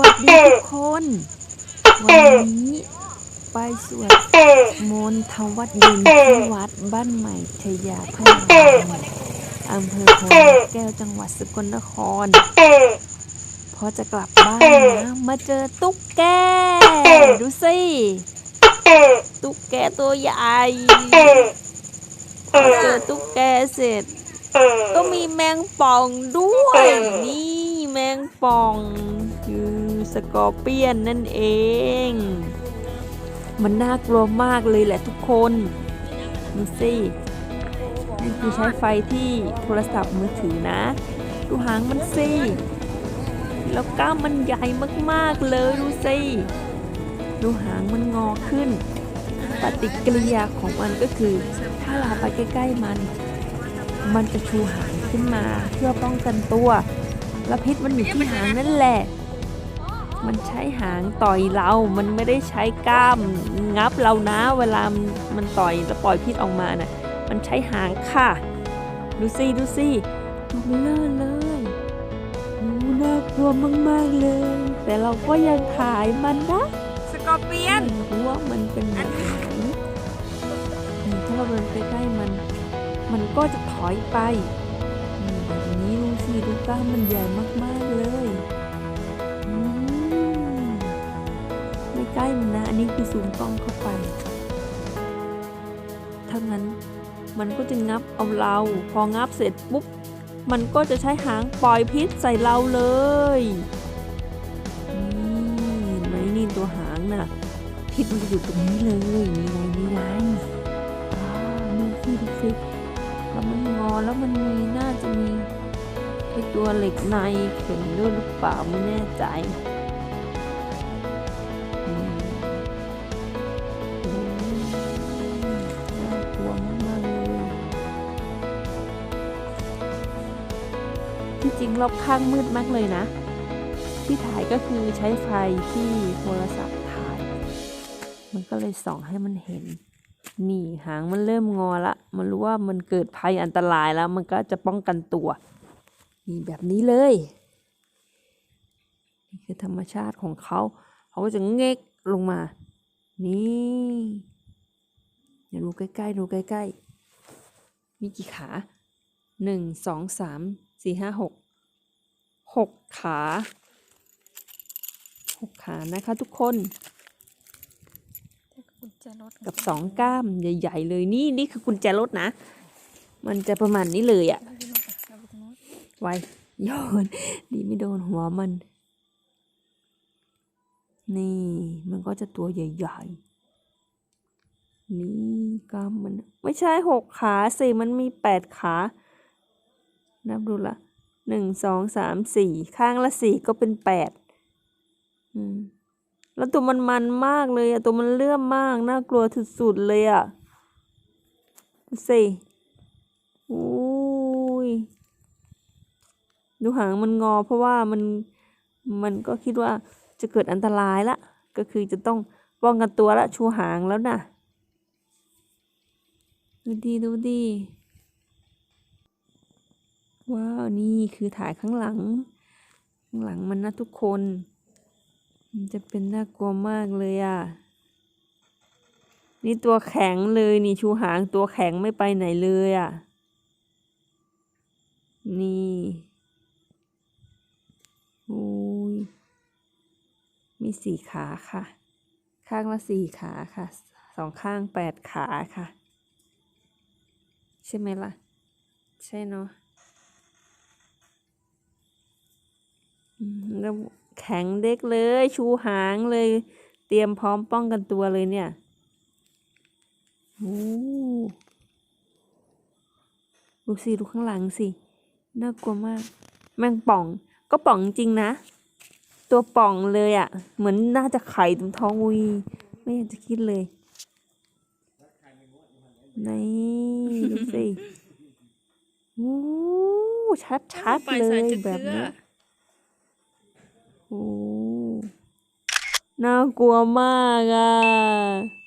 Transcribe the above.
วัสดีทุกคน วันนี้ไปสวดมนต์ทวัดเย็นที่วัดบ้านใหม่ชยาพยาอำเภอโพธิ์แก้วจังหวัดสกลนคร พอจะกลับบ้านนะมาเจอตุ๊กแก ดูสิ ตุ๊กแกตัวใหญ่พอเจอตุ๊กแกเสร็จ ก็มีแมงป่องด้วย นี่แมงป่อง สกอร์เปียนนั่นเอง มันน่ากลัวมากเลยแหละทุกคนดูสินี่คือใช้ไฟที่โทรศัพท์มือถือนะ ดูหางมันสิ แล้วก้ามมันใหญ่มากๆเลยดูสิ ดูหางมันงอขึ้น ปฏิกิริยาของมันก็คือ ถ้าเราไปใกล้ๆมัน มันจะชูหางขึ้นมาเพื่อป้องกันตัว และพิษมันอยู่ที่หางนั่นแหละ มันใช้หางต่อยเรา มันไม่ได้ใช้กล้ามงับเรานะ เวลามันมันต่อยแล้วปล่อยพิษออกมาน่ะ มันใช้หางค่ะ ดูสิดูสิดูมันเลื่อนเลยโอ้น่ากลัวมากๆเลย แต่เราก็ยังถ่ายมันนะสกอร์เปียนเพราะว่ามันเป็นหางถ้าเราเดินใกล้ๆมัน มันก็จะถอยไปอืมแบบนี้ดูสิดูกล้ามมันใหญ่มากๆเลย นี่คือซูมกล้องเข้าไปถ้างั้นมันก็จะงับเอาเรา พองับเสร็จปุ๊บ มันก็จะใช้หางปล่อยพิษใส่เราเลยนี่เห็นไหมนี่ตัวหางน่ะ พิษมันจะอยู่ตรงนี้เลย นี่ไงนี่ไงอ่าดูสิดูสิแล้วมันงอแล้วมันมีน่าจะมีไอตัวเหล็กในเข็มด้วยหรือเปล่าไม่แน่ใจ ที่จริงรอบข้างมืดมากเลยนะ ที่ถ่ายก็คือใช้ไฟที่โทรศัพท์ถ่าย มันก็เลยส่องให้มันเห็น นี่หางมันเริ่มงอละ มันรู้ว่ามันเกิดภัยอันตรายแล้ว มันก็จะป้องกันตัว นี่แบบนี้เลย นี่คือธรรมชาติของเขา เขาก็จะเงกลงมา นี่เดี๋ยวดูใกล้ๆดูใกล้ๆ มีกี่ขาหนึ่งสองสาม สี่ห้าหกหกขาหกขานะคะทุกคนกุญแจรถกับสองกล้ามใหญ่ๆเลยนี่นี่คือกุญแจรถนะ มันจะประมาณนี้เลยอะไว้โยนดีไม่โดนหัวมัน นี่มันก็จะตัวใหญ่ๆนี่กล้ามมัน ไม่ใช่หกขาสิมันมีแปดขา นับดูละหนึ่งสองสามสี่ข้างละสี่ก็เป็นแปดอืมแล้วตัวมันมันมากเลยอะตัวมันเลื่อมมากน่ากลัวสุดๆเลยอะดูสิอุ้ยดูหางมันงอเพราะว่ามันมันก็คิดว่าจะเกิดอันตรายละก็คือจะต้องป้องกันตัวละชูหางแล้วนะดูดีดูดี ว้าวนี่คือถ่ายข้างหลัง ข้างหลังมันนะทุกคน มันจะเป็นน่ากลัวมากเลยอะ นี่ตัวแข็งเลยนี่ชูหางตัวแข็งไม่ไปไหนเลยอะ นี่อุ้ยมีสี่ขาค่ะ ข้างละสี่ขาค่ะ สองข้างแปดขาค่ะ ใช่ไหมล่ะ ใช่เนาะอืม แข็งเด็กเลย ชูหางเลย เตรียมพร้อมป้องกันตัวเลยเนี่ยโอ้ดูสิดูข้างหลังสิ น่ากลัวมาก แมงป่อง ก็ป่องจริงนะ ตัวป่องเลยอะ่ะ เหมือนน่าจะไข่ตรงท้องอุยไม่อยากจะคิดเลยนี่ดูสิโอ้ชัดๆเลยแบบนี้ น่ากลัวมากอะ